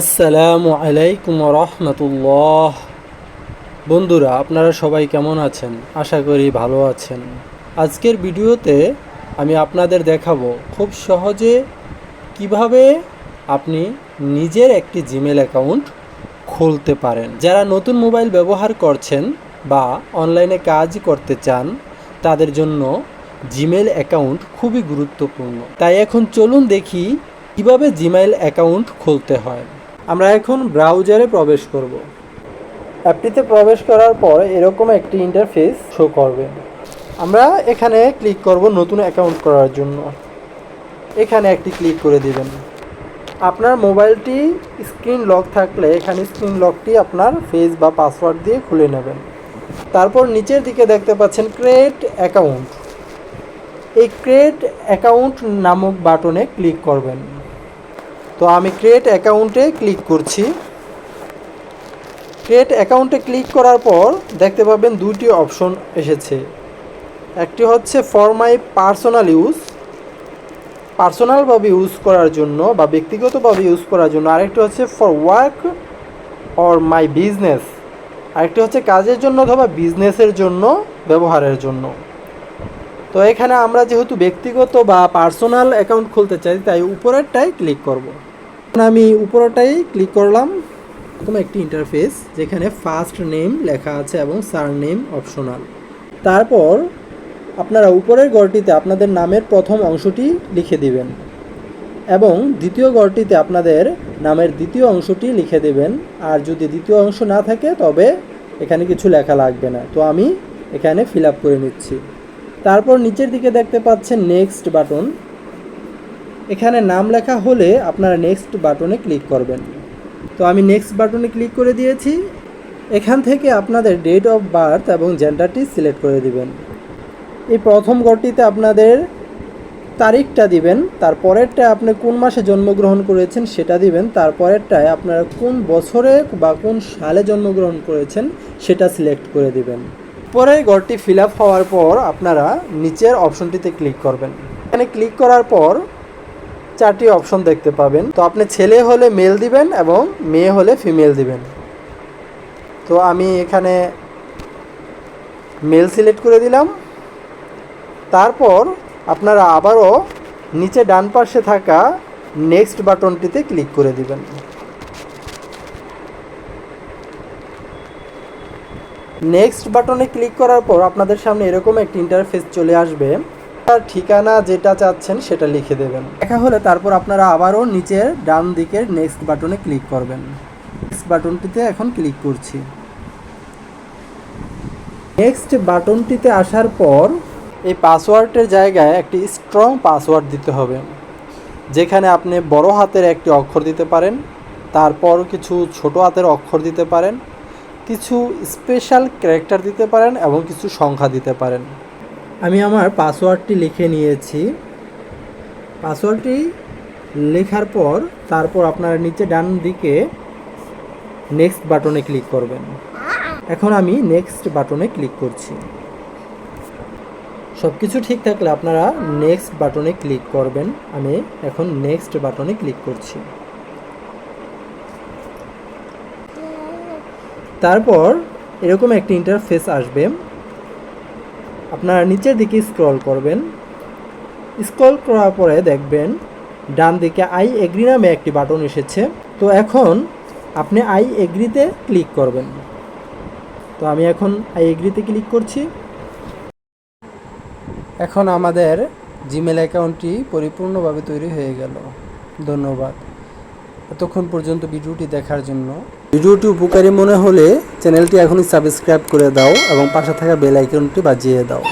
আসসালামু আলাইকুম রহমতুল্লাহ বন্ধুরা, আপনারা সবাই কেমন আছেন? আশা করি ভালো আছেন। আজকের ভিডিওতে আমি আপনাদের দেখাবো খুব সহজে কীভাবে আপনি নিজের একটি জিমেল অ্যাকাউন্ট খুলতে পারেন। যারা নতুন মোবাইল ব্যবহার করছেন বা অনলাইনে কাজ করতে চান, তাদের জন্য জিমেল অ্যাকাউন্ট খুবই গুরুত্বপূর্ণ। তাই এখন চলুন দেখি কীভাবে জিমেইল অ্যাকাউন্ট খুলতে হয়। আমরা এখন ব্রাউজারে প্রবেশ করব। অ্যাপটিতে প্রবেশ করার পর এরকম একটি ইন্টারফেস শো করবে। আমরা এখানে ক্লিক করব নতুন অ্যাকাউন্ট করার জন্য। এখানে একটি ক্লিক করে দেবেন। আপনার মোবাইলটি স্ক্রিন লক থাকলে এখানে স্ক্রিন লকটি আপনার ফেস বা পাসওয়ার্ড দিয়ে খুলে নেবেন। তারপর নিচের দিকে দেখতে পাচ্ছেন ক্রিয়েট অ্যাকাউন্ট এই ক্রিয়েট অ্যাকাউন্ট নামক বাটনে ক্লিক করবেন। তো আমি ক্রিয়েট অ্যাকাউন্টে ক্লিক করছি। ক্রিয়েট অ্যাকাউন্টে ক্লিক করার পর দেখতে পাবেন দুটি অপশন এসেছে। একটি হচ্ছে ফর মাই পার্সোনাল ইউজ পার্সোনালভাবে ইউজ করার জন্য বা ব্যক্তিগতভাবে ইউজ করার জন্য। আরেকটি হচ্ছে for work or my business আরেকটি হচ্ছে কাজের জন্য অথবা বিজনেসের জন্য, ব্যবহারের জন্য। তো এখানে আমরা যেহেতু ব্যক্তিগত বা পার্সোনাল অ্যাকাউন্ট খুলতে চাই, তাই উপরেরটাই ক্লিক করব। আমি উপরেরটাই ক্লিক করলাম। প্রথম একটি ইন্টারফেস যেখানে ফার্স্ট নেম লেখা আছে এবং সার নেম অপশনাল তারপর আপনারা উপরের ঘরটিতে আপনাদের নামের প্রথম অংশটি লিখে দিবেন এবং দ্বিতীয় ঘরটিতে আপনাদের নামের দ্বিতীয় অংশটি লিখে দেবেন। আর যদি দ্বিতীয় অংশ না থাকে, তবে এখানে কিছু লেখা লাগবে না। তো আমি এখানে ফিল করে নিচ্ছি। তারপর নিচের দিকে দেখতে পাচ্ছেন নেক্সট বাটন এখানে নাম লেখা হলে আপনারা নেক্সট বাটনে ক্লিক করবেন। তো আমি নেক্সট বাটনে ক্লিক করে দিয়েছি। এখান থেকে আপনাদের ডেট অফ বার্থ এবং জেন্ডারটি সিলেক্ট করে দিবেন। এই প্রথম ঘরটিতে আপনাদের তারিখটা দিবেন, তারপরেরটা আপনি কোন মাসে জন্মগ্রহণ করেছেন সেটা দিবেন, তারপরেরটায় আপনারা কোন বছরে বা কোন সালে জন্মগ্রহণ করেছেন সেটা সিলেক্ট করে দিবেন। পরের ঘরটি ফিল হওয়ার পর আপনারা নিচের অপশনটিতে ক্লিক করবেন। এখানে ক্লিক করার পর চারটি অপশন দেখতে পাবেন। তো আপনি ছেলে হলে মেল দিবেন এবং মেয়ে হলে ফিমেল দিবেন। তো আমি এখানে মেল সিলেক্ট করে দিলাম। তারপর আপনারা আবারও নিচে ডান পাশে থাকা নেক্সট বাটনটিতে ক্লিক করে দিবেন। নেক্সট বাটনে ক্লিক করার পর আপনাদের সামনে এরকম একটি ইন্টারফেস চলে আসবে। তার ঠিকানা যেটা চাচ্ছেন সেটা লিখে দেবেন। দেখা হলে তারপর আপনারা আবারও নিচের ডান দিকের নেক্সট বাটনে ক্লিক করবেন। নেক্সট বাটনটিতে এখন ক্লিক করছি। নেক্সট বাটনটিতে আসার পর এই পাসওয়ার্ডের জায়গায় একটি স্ট্রং পাসওয়ার্ড দিতে হবে, যেখানে আপনি বড় হাতের একটি অক্ষর দিতে পারেন তারপর কিছু ছোট হাতের অক্ষর দিতে পারেন কিছু স্পেশাল ক্যারেক্টার দিতে পারেন এবং কিছু সংখ্যা দিতে পারেন। আমি আমার পাসওয়ার্ডটি লিখে নিয়েছি। পাসওয়ার্ডটি লেখার পর তারপর আপনার নিচে ডান দিকে নেক্সট বাটনে ক্লিক করবেন। এখন আমি নেক্সট বাটনে ক্লিক করছি। সব কিছু ঠিক থাকলে আপনারা নেক্সট বাটনে ক্লিক করবেন। আমি এখন নেক্সট বাটনে ক্লিক করছি। তারপর এরকম একটি ইন্টারফেস আসবে। আপনারা নিচের দিকে স্ক্রল করবেন। স্ক্রল করার পরে দেখবেন ডান দিকে আই এগ্রি নামে একটি বাটন এসেছে। তো এখন আপনি আই এগ্রিতে ক্লিক করবেন। তো আমি এখন আই এগ্রিতে ক্লিক করছি। এখন আমাদের জিমেল অ্যাকাউন্টটি পরিপূর্ণভাবে তৈরি হয়ে গেল। ধন্যবাদ। এতক্ষণ পর্যন্ত ভিডিওটি দেখার জন্য। ভিডিওটি উপকারী মনে হলে চ্যানেলটি এখনই সাবস্ক্রাইব করে দাও এবং পাশে থাকা বেল আইকনটি বাজিয়ে দাও।